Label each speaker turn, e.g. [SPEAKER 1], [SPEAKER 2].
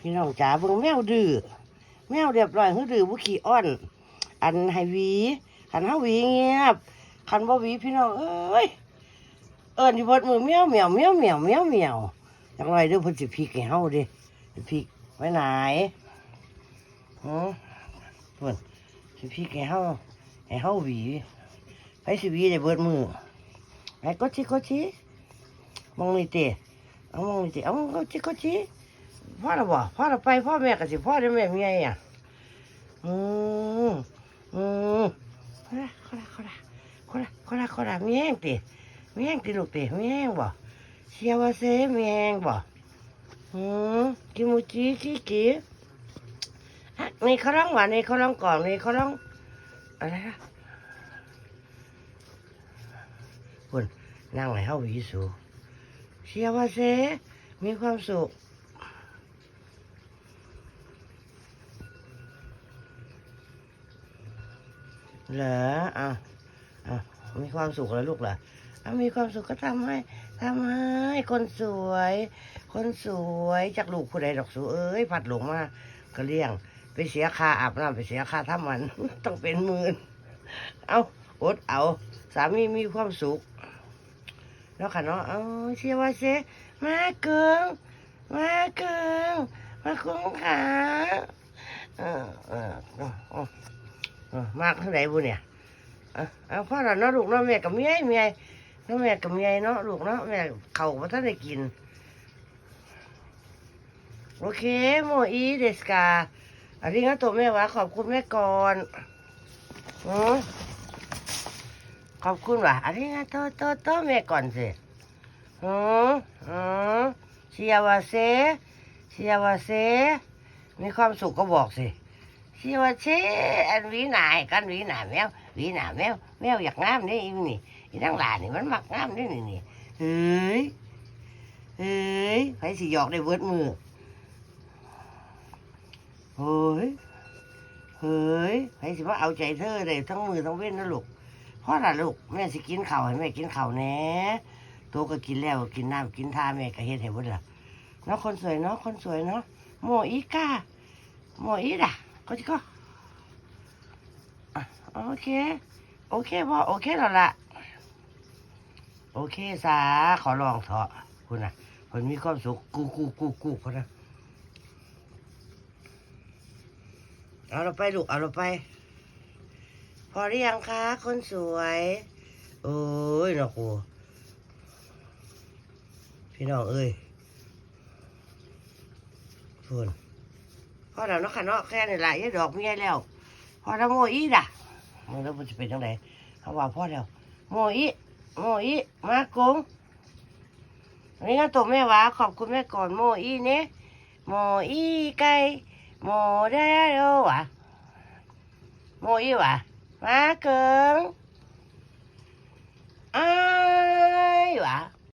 [SPEAKER 1] พี่น้องจ๋าเบิ่งแมวดื้อแมวเรียบร้อยคือดื้อบ่ขี้อ้อน อันให้หวีคันเฮาหวีเงียบคันบ่หวีพี่น้องเอ้ยเอิ้นอยู่เบิดมือแมวแมวแมวแมวแมวแมวจังไรเด้อเพิ่นสิพริกให้เฮาเด้พริกไว้ไหนหือเพิ่นสิพริกให้เฮาให้เฮาหวีไปสิหวีได้เบิดมือไอ้กดชิกดชิมองนี่เตะเอามองนี่เตะเอากดชิกดชิ พ่อละบ่พ่อละไปพ่อแม่ก็สิพ่อได้แม่เมียอะอืมอืมคนละคนละคนละคนละคนละคนละมีแห้งติมีแห้งติลูกติมีแห้งบ่เชียวเซมีแห้งบ่อืมกิมูจิกิกิอะนี่เขาร้องหวานนี่เขาร้องกล่อนนี่เขาร้องอะไรนะคุณนั่งไหนเฮาวีสูเชียวเซมีความสุข เหรออะอะมีความสุขแล้วลูกเหรออะมีความสุขก็ทำให้ทำให้คนสวย คนสวยจากลูกผู้ใดดอกสูเอ้ยผัดหลงมาก็เลี้ยง ไปเสียค่าอาบน้ำไปเสียค่าทำมัน ต้องเป็นหมื่นเอาอดเอา สามีมีความสุข แล้วค่ะเนาะเอาเชื่อว่าเซมาเกิงมาเกิงมาคุ้งขาเออเออ มากเท่าไหร่บุเนี่ยเอาพ่อเราเนาะลูกเนาะแม่กับเมียเมียเนาะแม่กับเมียเนาะลูกเนาะแม่เข่ามาท่านได้กิน โอเคโมอีเดสกาอันนี้ก็ตัวแม่วะขอบคุณแม่ก่อนอืมขอบคุณว่ะอันนี้ก็โตโตโตแม่ก่อนสิอืมอืมเชียวาเซเชียวาเซมีความสุขก็บอกสิ สิว่าเชอันวีหนายกันวีหนาแมววีหนาแมวแมวอยากงามนี่อีนี่อีนังหลานนี่มันมักงามนี่นี่นี่เฮ้ยเฮ้ยไปสิหยอกได้เบิดมือเฮ้ยเฮ้ยไปสิว่าเอาใจเธอได้ทั้งมือทั้งเว้นนะลูกเพราะล่ะลูกแม่สิกินข้าวให้แม่กินข้าวแหน่โตก็กินแล้วกินน้ำกินท่าแม่ก็เฮ็ดให้เบิดล่ะเนาะคนสวยเนาะคนสวยเนาะโมอีกาโมอีด่ะ ก็จะก็โอเค โอเคพ่อโอเคแล้วล่ะโอเคสาขอลองเถอะคุณนะคนมีความสุขกูกูกูกูพอนะเอาเราไปลูกเอาเราไป พอหรือยังคะคนสวย โอ้ยนะกูพี่น้องเอ้ยพูน อเราเนาะค่ะเนาะแค่นี้ละยายดอกมีไงแล้วพอเราโมอีด่ะมันแล้วมันจะเป็นยังไงเขาว่าพ่อแล้วโมอีโมอีมากงอันนี้ก็ตัวแม่วาขอบคุณแม่ก่อนโมอีเนี่ยโมอีไก่โมได้โอวะโมอีวะมาเกิงอ้ายวะ